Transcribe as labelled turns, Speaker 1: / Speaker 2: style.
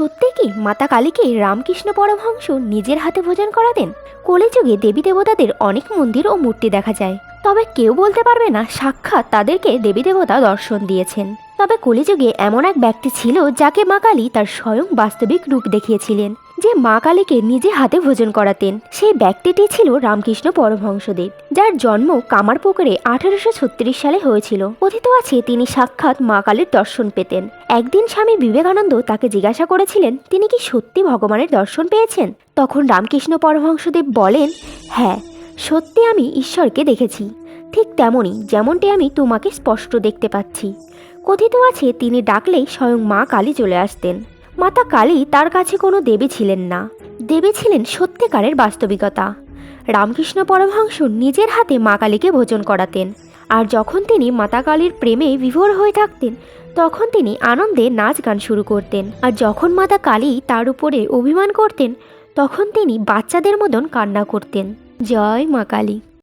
Speaker 1: সত্যি কি মাতা কালীকে রামকৃষ্ণ পরমহংস নিজের হাতে ভোজন করাতেন? কলিযুগে দেবী দেবতাদের অনেক মন্দির ও মূর্তি দেখা যায়। তবে কেউ বলতে পারবে না সাক্ষাৎ তাদেরকে দেবী দেবতা দর্শন দিয়েছেন। তবে কলিযুগে এমন এক ব্যক্তি ছিল যাকে মা কালী তার স্বয়ং বাস্তবিক রূপ দেখিয়েছিলেন। যে মা কালীকে নিজে হাতে ভোজন করাতেন, সেই ব্যক্তিটি ছিল রামকৃষ্ণ পরমহংসদেব, যার জন্ম কামার কামারপুকুরে আঠারোশো ছত্রিশ সালে হয়েছিল। কথিত আছে, তিনি সাক্ষাৎ মা কালীর দর্শন পেতেন। একদিন স্বামী বিবেকানন্দ তাকে জিজ্ঞাসা করেছিলেন, তিনি কি সত্যি ভগবানের দর্শন পেয়েছেন? তখন রামকৃষ্ণ পরমহংসদেব বলেন হ্যাঁ সত্যি আমি ঈশ্বরকে দেখেছি। ঠিক তেমনই যেমনটি আমি তোমাকে স্পষ্ট দেখতে পাচ্ছি। কথিত আছে, তিনি ডাকলেই স্বয়ং মা কালী চলে আসতেন। মাতা কালী তার কাছে কোনো দেবী ছিলেন না। দেবী ছিলেন সত্যিকারের বাস্তবিকতা। রামকৃষ্ণ পরমহংস নিজের হাতে মা কালীকে ভোজন করাতেন। আর যখন তিনি মাতা কালীর প্রেমে বিভোর হয়ে থাকতেন, তখন তিনি আনন্দে নাচ গান শুরু করতেন। আর যখন মাতা কালী তার উপরে অভিমান করতেন, তখন তিনি বাচ্চাদের মতন কান্না করতেন। জয় মা কালী।